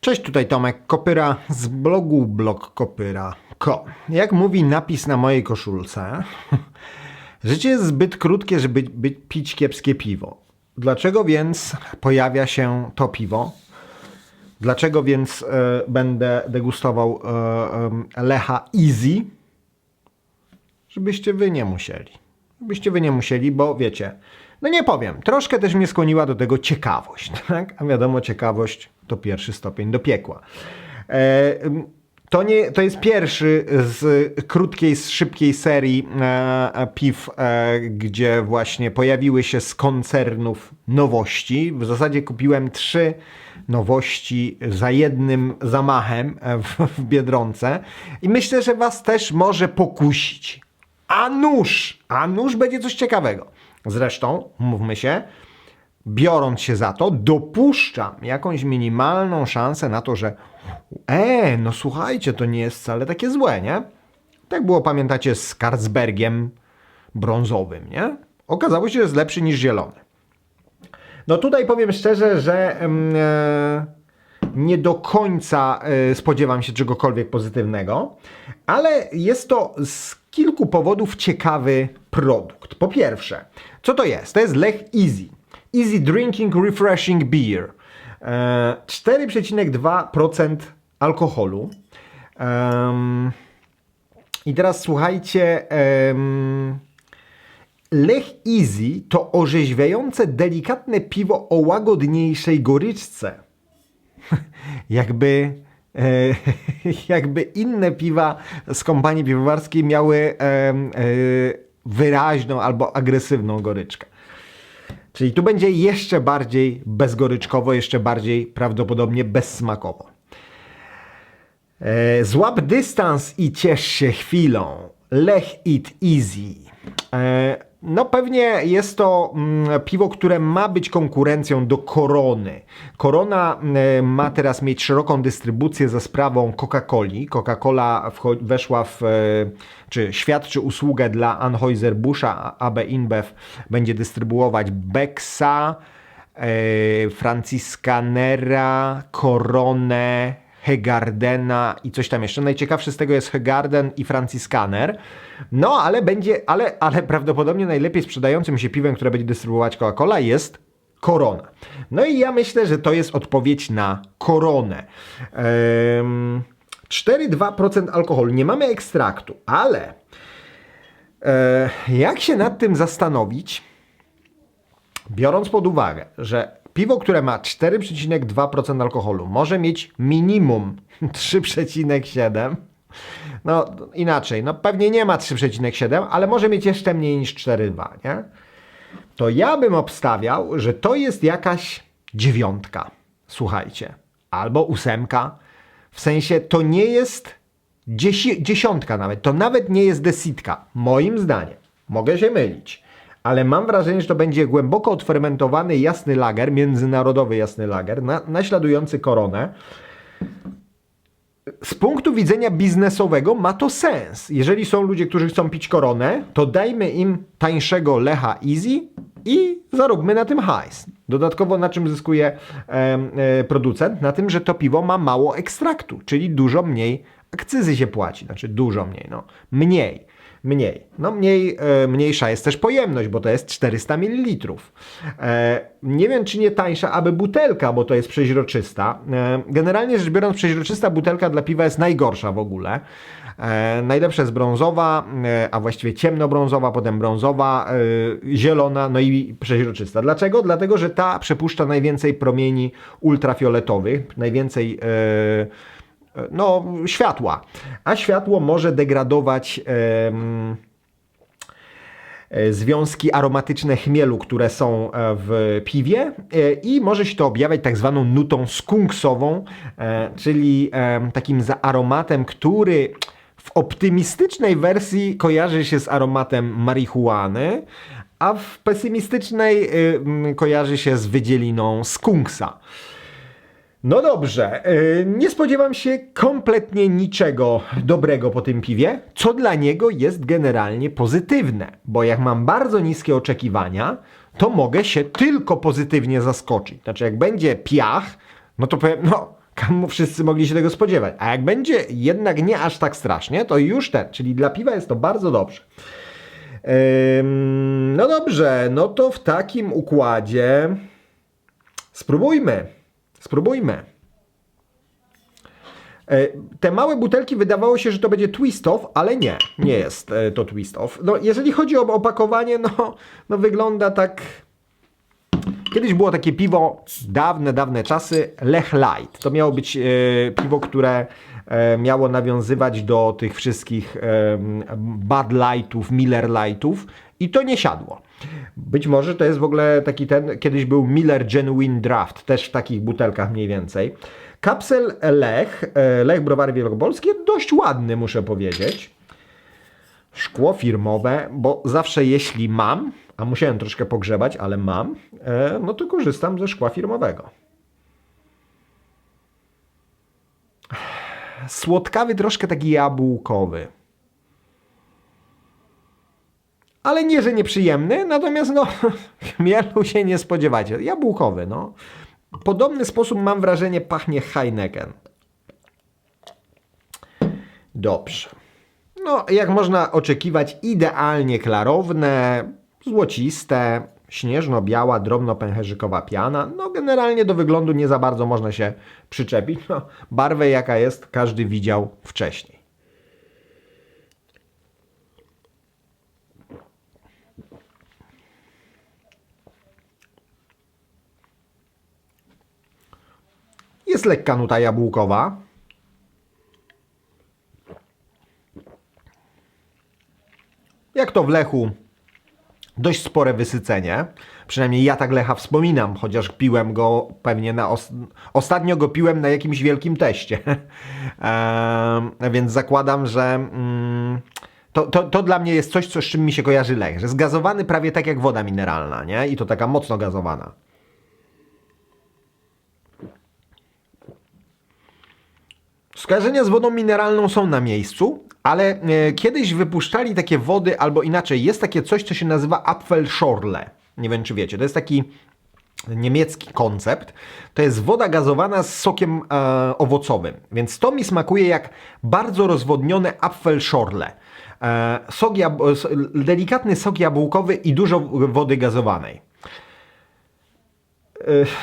Cześć, tutaj Tomek Kopyra z blogu blogkopyra.co. Jak mówi napis na mojej koszulce, życie jest zbyt krótkie, żeby by pić kiepskie piwo. Dlaczego więc pojawia się to piwo? Dlaczego więc e, będę degustował e, e, Lecha Easy? Żebyście wy nie musieli. Żebyście wy nie musieli, bo wiecie, no nie powiem, troszkę też mnie skłoniła do tego ciekawość, tak? A wiadomo, ciekawość to pierwszy stopień do piekła. E, to, nie, to jest pierwszy z krótkiej, z szybkiej serii e, piw, e, gdzie właśnie pojawiły się z koncernów nowości. W zasadzie kupiłem trzy nowości za jednym zamachem e, w, w Biedronce i myślę, że Was też może pokusić. A nuż, a nuż będzie coś ciekawego. Zresztą, mówmy się, biorąc się za to, dopuszczam jakąś minimalną szansę na to, że e, no słuchajcie, to nie jest wcale takie złe, nie? Tak było, pamiętacie, z Carlsbergiem brązowym, nie? Okazało się, że jest lepszy niż zielony. No tutaj powiem szczerze, że e, nie do końca e, spodziewam się czegokolwiek pozytywnego, ale jest to z kilku powodów ciekawy produkt. Po pierwsze, co to jest? To jest Lech Easy. Easy Drinking Refreshing Beer. E, 4,2% alkoholu. I teraz słuchajcie. Lech Easy to orzeźwiające, delikatne piwo o łagodniejszej goryczce. jakby, e, jakby inne piwa z kompanii piwowarskiej miały e, e, wyraźną albo agresywną goryczkę. Czyli tu będzie jeszcze bardziej bezgoryczkowo, jeszcze bardziej prawdopodobnie bezsmakowo. E, Złap dystans i ciesz się chwilą. Lech It Easy. E, No pewnie jest to mm, piwo, które ma być konkurencją do Korony. Korona e, ma teraz mieć szeroką dystrybucję za sprawą Coca-Coli. Coca-Cola weszła w, e, czy świadczy usługę dla Anheuser-Buscha, AB InBev będzie dystrybuować Bexa, e, Franciscanera, Koronę, Hegardena i coś tam jeszcze. Najciekawszy z tego jest Hegarden i Franciscaner. No, ale będzie, ale, ale prawdopodobnie najlepiej sprzedającym się piwem, które będzie dystrybuować Coca-Cola jest Korona. No i ja myślę, że to jest odpowiedź na Koronę. Ehm, 4,2% alkoholu. Nie mamy ekstraktu, ale e, jak się nad tym zastanowić, biorąc pod uwagę, że piwo, które ma 4,2% alkoholu, może mieć minimum 3,7%, no inaczej, no pewnie nie ma 3,7, ale może mieć jeszcze mniej niż 4,2, nie? To ja bym obstawiał, że to jest jakaś dziewiątka, słuchajcie, albo ósemka. W sensie to nie jest dziesi- dziesiątka nawet, to nawet nie jest desitka, moim zdaniem. Mogę się mylić, ale mam wrażenie, że to będzie głęboko odfermentowany jasny lager, międzynarodowy jasny lager, na- naśladujący koronę. Z punktu widzenia biznesowego ma to sens. Jeżeli są ludzie, którzy chcą pić koronę, to dajmy im tańszego Lecha Easy i zaróbmy na tym hajs. Dodatkowo na czym zyskuje em, e, producent? Na tym, że to piwo ma mało ekstraktu, czyli dużo mniej akcyzy się płaci. Znaczy dużo mniej, no mniej. Mniej. No mniej, e, mniejsza jest też pojemność, bo to jest 400 ml. E, nie wiem, czy nie tańsza, aby butelka, bo to jest przeźroczysta. E, generalnie rzecz biorąc, przeźroczysta butelka dla piwa jest najgorsza w ogóle. Najlepsza jest brązowa, a właściwie ciemnobrązowa, potem brązowa, zielona, no i przeźroczysta. Dlaczego? Dlatego, że ta przepuszcza najwięcej promieni ultrafioletowych, najwięcej e, no, światła. A światło może degradować e, związki aromatyczne chmielu, które są e, w piwie e, i może się to objawiać tak zwaną nutą skunksową, e, czyli takim aromatem, który w optymistycznej wersji kojarzy się z aromatem marihuany, a w pesymistycznej y, kojarzy się z wydzieliną skunksa. No dobrze, yy, nie spodziewam się kompletnie niczego dobrego po tym piwie, co dla niego jest generalnie pozytywne, bo jak mam bardzo niskie oczekiwania, to mogę się tylko pozytywnie zaskoczyć. Znaczy, jak będzie piach, no to powiem, no Wszyscy mogli się tego spodziewać. A jak będzie jednak nie aż tak strasznie, to już ten, czyli dla piwa jest to bardzo dobrze. No dobrze, no to w takim układzie spróbujmy. Spróbujmy. E, Te małe butelki wydawało się, że to będzie twist off, ale nie, nie jest e, to twist off. No, jeżeli chodzi o opakowanie, no, no wygląda tak. Kiedyś było takie piwo, dawne, dawne czasy, Lech Light. To miało być e, piwo, które e, miało nawiązywać do tych wszystkich e, Bud Lightów, Miller Lightów i to nie siadło. Być może to jest w ogóle taki ten, kiedyś był Miller Genuine Draft, też w takich butelkach mniej więcej. Kapsel Lech, e, Lech Browary Wielkopolskie, dość ładny muszę powiedzieć. Szkło firmowe, bo zawsze jeśli mam, a musiałem troszkę pogrzebać, ale mam, e, no to korzystam ze szkła firmowego. Słodkawy, troszkę taki jabłkowy. Ale nie, że nieprzyjemny, natomiast no, się nie spodziewacie. Jabłkowy, no. Podobny sposób mam wrażenie pachnie Heineken. Dobrze. No, jak można oczekiwać, idealnie klarowne, złociste, śnieżno-biała, drobno-pęcherzykowa piana. No, generalnie do wyglądu nie za bardzo można się przyczepić. No, barwę jaka jest, każdy widział wcześniej. Jest lekka nuta jabłkowa. Jak to w Lechu, dość spore wysycenie. Przynajmniej ja tak Lecha wspominam, chociaż piłem go pewnie na. Os ostatnio go piłem na jakimś wielkim teście. eee, więc zakładam, że. Mm, to, to, to dla mnie jest coś, co, z czym mi się kojarzy Lech. Że zgazowany prawie tak jak woda mineralna, nie? I to taka mocno gazowana. Skojarzenia z wodą mineralną są na miejscu, ale e, kiedyś wypuszczali takie wody, albo inaczej, jest takie coś, co się nazywa Apfelschorle. Nie wiem, czy wiecie. To jest taki niemiecki koncept. To jest woda gazowana z sokiem e, owocowym. Więc to mi smakuje jak bardzo rozwodnione Apfelschorle. E, sok delikatny sok jabłkowy i dużo wody gazowanej.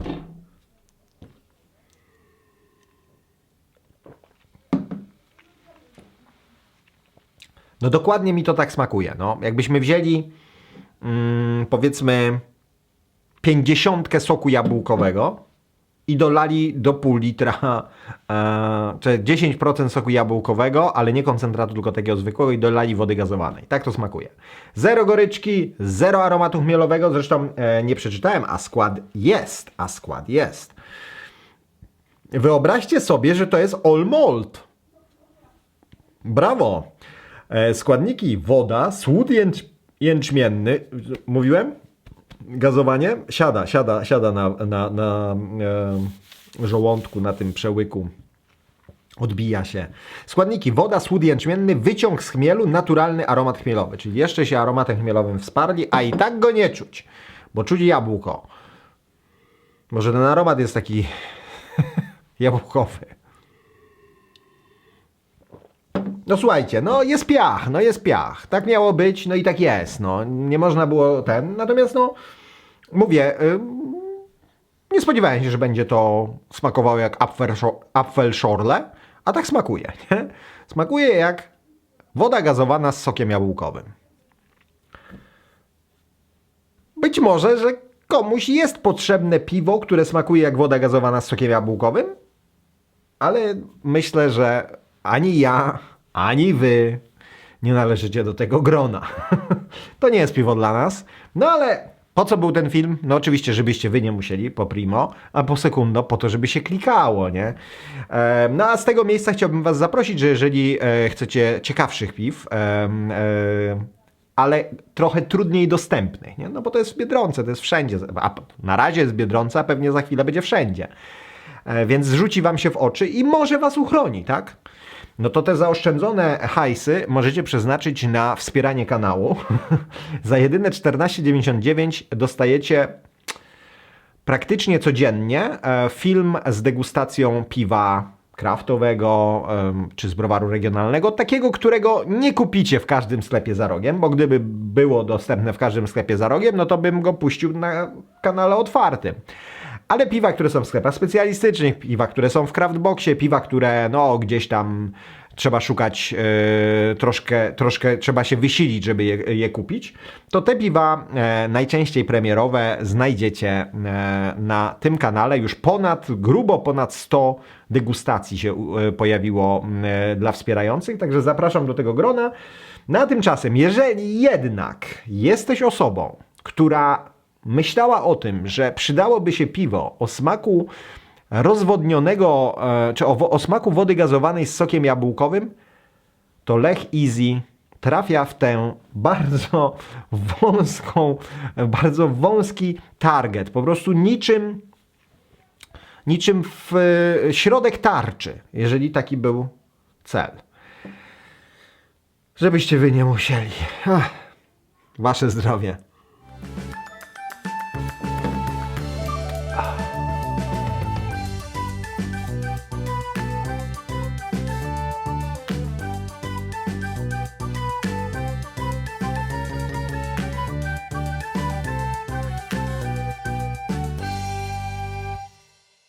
No dokładnie mi to tak smakuje. No, jakbyśmy wzięli mm, powiedzmy 50 soku jabłkowego i dolali do pół litra, e, czy 10% soku jabłkowego, ale nie koncentratu, tylko takiego zwykłego i dolali wody gazowanej. Tak to smakuje. Zero goryczki, zero aromatu chmielowego, zresztą e, nie przeczytałem, a skład jest, a skład jest. Wyobraźcie sobie, że to jest all malt. Brawo! E, składniki woda, słód jęcz, jęczmienny. Mówiłem? Gazowanie? Siada, siada, siada na, na, na e, żołądku, na tym przełyku. Odbija się. Składniki woda, słód jęczmienny, wyciąg z chmielu, naturalny aromat chmielowy. Czyli jeszcze się aromatem chmielowym wsparli, a i tak go nie czuć, bo czuć jabłko. Może ten aromat jest taki jabłkowy. No słuchajcie, no jest piach, no jest piach. Tak miało być, no i tak jest, no. Nie można było ten, natomiast no, mówię, nie spodziewałem się, że będzie to smakowało jak Apfelscho- Apfelschorle, a tak smakuje, nie? Smakuje jak woda gazowana z sokiem jabłkowym. Być może, że komuś jest potrzebne piwo, które smakuje jak woda gazowana z sokiem jabłkowym, ale myślę, że ani ja, ani wy nie należycie do tego grona. to nie jest piwo dla nas. No ale po co był ten film? No oczywiście, żebyście wy nie musieli, po primo, a po sekundo, po to, żeby się klikało, nie? E, no a z tego miejsca chciałbym was zaprosić, że jeżeli e, chcecie ciekawszych piw, e, e, ale trochę trudniej dostępnych, nie? No bo to jest w Biedronce, to jest wszędzie. A na razie jest Biedronce, a pewnie za chwilę będzie wszędzie. E, Więc rzuci wam się w oczy i może was uchroni, tak? No to te zaoszczędzone hajsy możecie przeznaczyć na wspieranie kanału. za jedyne 14,99 dostajecie praktycznie codziennie e, film z degustacją piwa kraftowego czy z browaru regionalnego, takiego, którego nie kupicie w każdym sklepie za rogiem, bo gdyby było dostępne w każdym sklepie za rogiem, no to bym go puścił na kanale otwartym. Ale piwa, które są w sklepach specjalistycznych, piwa, które są w craftboxie, piwa, które no gdzieś tam trzeba szukać e, troszkę, troszkę trzeba się wysilić, żeby je, je kupić, to te piwa e, najczęściej premierowe znajdziecie e, na tym kanale. Już ponad, grubo ponad 100 degustacji się e, pojawiło e, dla wspierających, także zapraszam do tego grona. Na tymczasem, jeżeli jednak jesteś osobą, która myślała o tym, że przydałoby się piwo o smaku rozwodnionego, e, czy o, o smaku wody gazowanej z sokiem jabłkowym, to Lech Easy trafia w tę bardzo wąską, bardzo wąski target. Po prostu niczym, niczym w e, środek tarczy, jeżeli taki był cel. Żebyście wy nie musieli. Ach, wasze zdrowie.